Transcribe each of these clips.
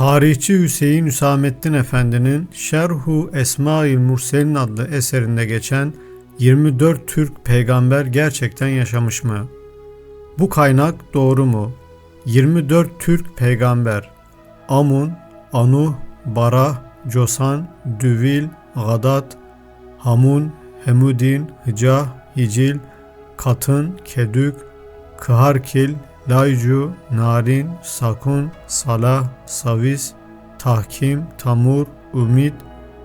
Tarihçi Hüseyin Hüsamettin Efendi'nin Şerhu Esmail Murselin adlı eserinde geçen 24 Türk peygamber gerçekten yaşamış mı? Bu kaynak doğru mu? 24 Türk peygamber Amun, Anuh, Barah, Cosan, Düvil, Gadat, Hamun, Hemudin, Hıcah, Hicil, Katın, Kedük, Kıharkil, Laycu, Narin, Sakun, Salah, Savis, Tahkim, Tamur, Ümit,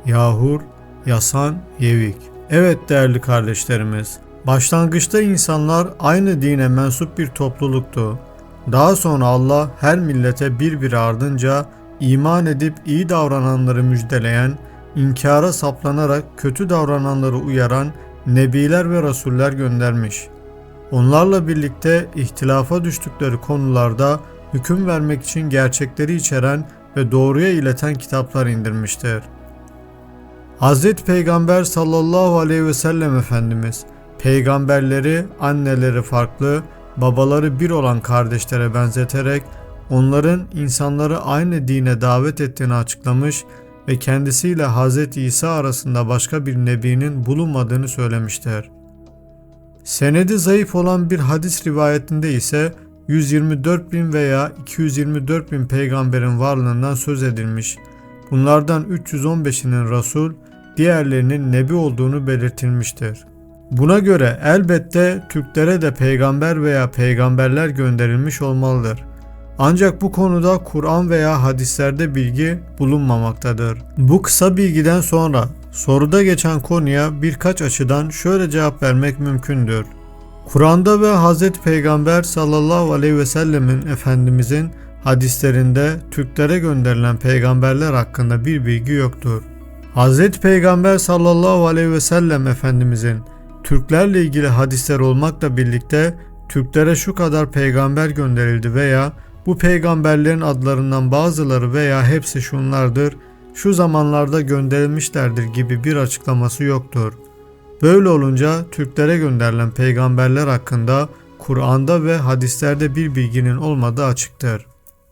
Yahur, Yasan, Yevik. Evet değerli kardeşlerimiz, başlangıçta insanlar aynı dine mensup bir topluluktu. Daha sonra Allah her millete bir bir ardınca iman edip iyi davrananları müjdeleyen, inkara saplanarak kötü davrananları uyaran nebiler ve rasuller göndermiş. Onlarla birlikte ihtilafa düştükleri konularda hüküm vermek için gerçekleri içeren ve doğruya ileten kitaplar indirmiştir. Hz. Peygamber sallallahu aleyhi ve sellem Efendimiz, peygamberleri, anneleri farklı, babaları bir olan kardeşlere benzeterek onların insanları aynı dine davet ettiğini açıklamış ve kendisiyle Hz. İsa arasında başka bir nebinin bulunmadığını söylemiştir. Senedi zayıf olan bir hadis rivayetinde ise 124 bin veya 224 bin peygamberin varlığından söz edilmiş. Bunlardan 315'inin Resul, diğerlerinin Nebi olduğunu belirtilmiştir. Buna göre elbette Türklere de peygamber veya peygamberler gönderilmiş olmalıdır. Ancak bu konuda Kur'an veya hadislerde bilgi bulunmamaktadır. Bu kısa bilgiden sonra soruda geçen konuya birkaç açıdan şöyle cevap vermek mümkündür. Kur'an'da ve Hz. Peygamber sallallahu aleyhi ve sellemin Efendimizin hadislerinde Türklere gönderilen peygamberler hakkında bir bilgi yoktur. Hz. Peygamber sallallahu aleyhi ve sellem Efendimizin Türklerle ilgili hadisler olmakla birlikte Türklere şu kadar peygamber gönderildi veya bu peygamberlerin adlarından bazıları veya hepsi şunlardır, şu zamanlarda gönderilmişlerdir gibi bir açıklaması yoktur. Böyle olunca Türklere gönderilen peygamberler hakkında Kur'an'da ve hadislerde bir bilginin olmadığı açıktır.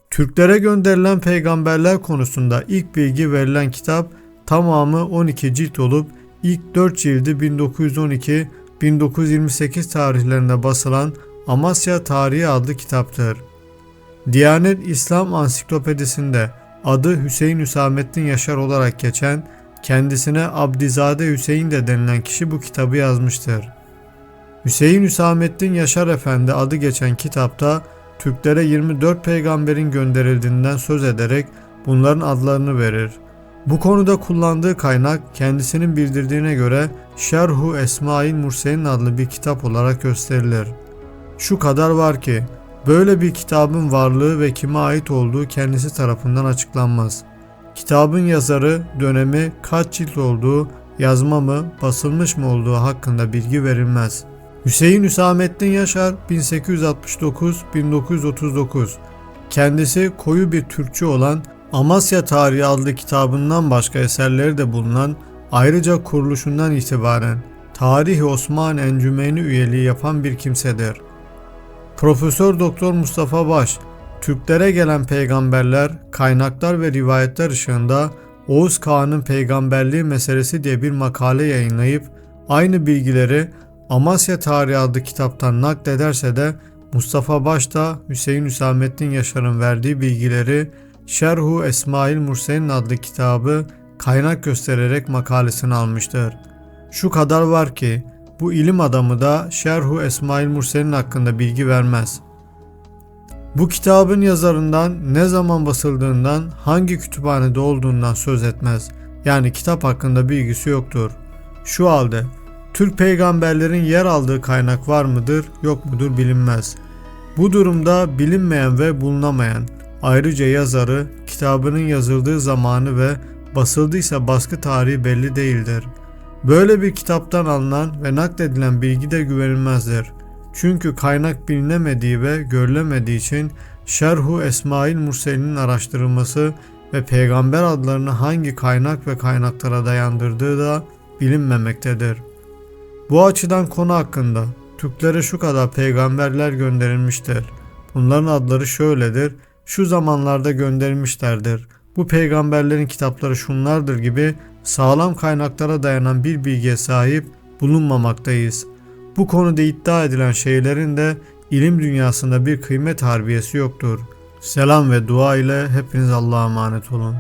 Türklere gönderilen peygamberler konusunda ilk bilgi verilen kitap tamamı 12 cilt olup ilk 4 cildi 1912-1928 tarihlerinde basılan Amasya Tarihi adlı kitaptır. Diyanet İslam Ansiklopedisinde adı Hüseyin Hüsamettin Yaşar olarak geçen kendisine Abdizade Hüseyin de denilen kişi bu kitabı yazmıştır. Hüseyin Hüsamettin Yaşar Efendi adı geçen kitapta Türklere 24 peygamberin gönderildiğinden söz ederek bunların adlarını verir. Bu konuda kullandığı kaynak kendisinin bildirdiğine göre Şerhu Esmail Murselin adlı bir kitap olarak gösterilir. Şu kadar var ki böyle bir kitabın varlığı ve kime ait olduğu kendisi tarafından açıklanmaz. Kitabın yazarı, dönemi, kaç cilt olduğu, yazma mı, basılmış mı olduğu hakkında bilgi verilmez. Hüseyin Hüsamettin Yaşar 1869-1939 Kendisi koyu bir Türkçü olan Amasya Tarihi adlı kitabından başka eserleri de bulunan ayrıca kuruluşundan itibaren Tarih Osman Encümeni üyeliği yapan bir kimsedir. Profesör Doktor Mustafa Baş, Türklere gelen peygamberler, kaynaklar ve rivayetler ışığında Oğuz Kağan'ın peygamberliği meselesi diye bir makale yayınlayıp aynı bilgileri Amasya Tarihi adlı kitaptan naklederse de Mustafa Baş da Hüseyin Hüsamettin Yaşar'ın verdiği bilgileri Şerhu Esmail Murselin adlı kitabı kaynak göstererek makalesini almıştır. Şu kadar var ki bu ilim adamı da Şerhu Esmail Murselin hakkında bilgi vermez. Bu kitabın yazarından ne zaman basıldığından, hangi kütüphanede olduğundan söz etmez. Yani kitap hakkında bilgisi yoktur. Şu halde Türk peygamberlerin yer aldığı kaynak var mıdır, yok mudur bilinmez. Bu durumda bilinmeyen ve bulunamayan, ayrıca yazarı, kitabının yazıldığı zamanı ve basıldıysa baskı tarihi belli değildir. Böyle bir kitaptan alınan ve nakledilen bilgi de güvenilmezdir. Çünkü kaynak bilinemediği ve görülemediği için Şerhu Esmail Mursel'in araştırılması ve peygamber adlarını hangi kaynak ve kaynaklara dayandırdığı da bilinmemektedir. Bu açıdan konu hakkında Türklere şu kadar peygamberler gönderilmiştir. Bunların adları şöyledir. şu zamanlarda gönderilmişlerdir. Bu peygamberlerin kitapları şunlardır gibi sağlam kaynaklara dayanan bir bilgiye sahip bulunmamaktayız. Bu konuda iddia edilen şeylerin de ilim dünyasında bir kıymet harbiyesi yoktur. Selam ve dua ile hepiniz Allah'a emanet olun.